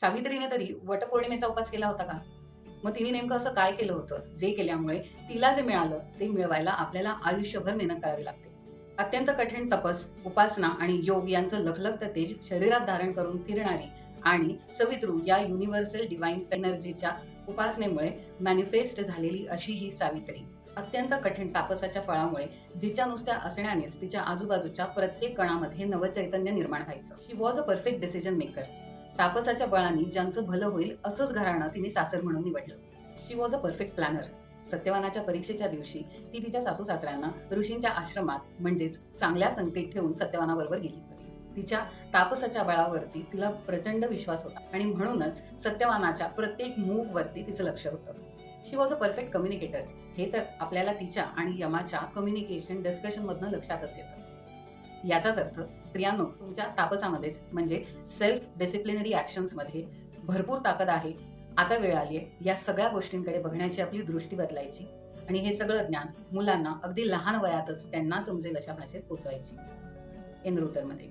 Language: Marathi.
सावित्रीने तरी वटपौर्णिमेचा उपास केला होता का? मग तिने नेमकं असं काय केलं होतं? जे केल्यामुळे तिला जे मिळालं ते मिळवायला आपल्याला आयुष्यभर मेहनत करावी लागते. अत्यंत कठीण तपस उपासना आणि योग यांचं लखलखतं तेज शरीरात धारण करून फिरणारी आणि सवित्रू या युनिव्हर्सल डिवाइन एनर्जीच्या उपासनेमुळे मॅनिफेस्ट झालेली अशी ही सावित्री. अत्यंत कठीण तापसाच्या फळामुळे जिच्या नुसत्या असण्यानेच तिच्या आजूबाजूच्या प्रत्येक कणामध्ये नवचैतन्य निर्माण व्हायचं. She was a perfect decision maker तापसाच्या बळाने ज्यांचं भलं होईल असंच घराणं तिने सासर म्हणून निवडलं. She was a perfect planner सत्यवानाच्या परीक्षेच्या दिवशी ती तिच्या सासू सासऱ्यांना ऋषींच्या आश्रमात म्हणजेच चांगल्या संकेत ठेवून सत्यवानाबरोबर गेली तिच्या तापसाच्या बळावरती तिला प्रचंड विश्वास होता आणि म्हणूनच सत्यवानाच्या प्रत्येक मूव्ह वरती तिचं लक्ष होतं. She was a perfect communicator हे तर आपल्याला तिच्या आणि यमाच्या कम्युनिकेशन डिस्कशनमधनं लक्षातच येतं. याचाच अर्थ स्त्रियांनो तुमच्या तापसामध्येच म्हणजे सेल्फ डिसिप्लिनरी ॲक्शन्समध्ये भरपूर ताकद आहे. आता वेळ आली आहे. या सगळ्या गोष्टींकडे बघण्याची आपली दृष्टी बदलायची आणि हे सगळं ज्ञान मुलांना अगदी लहान वयातच त्यांना समजेल अशा भाषेत पोचवायची. एनरूटरमध्ये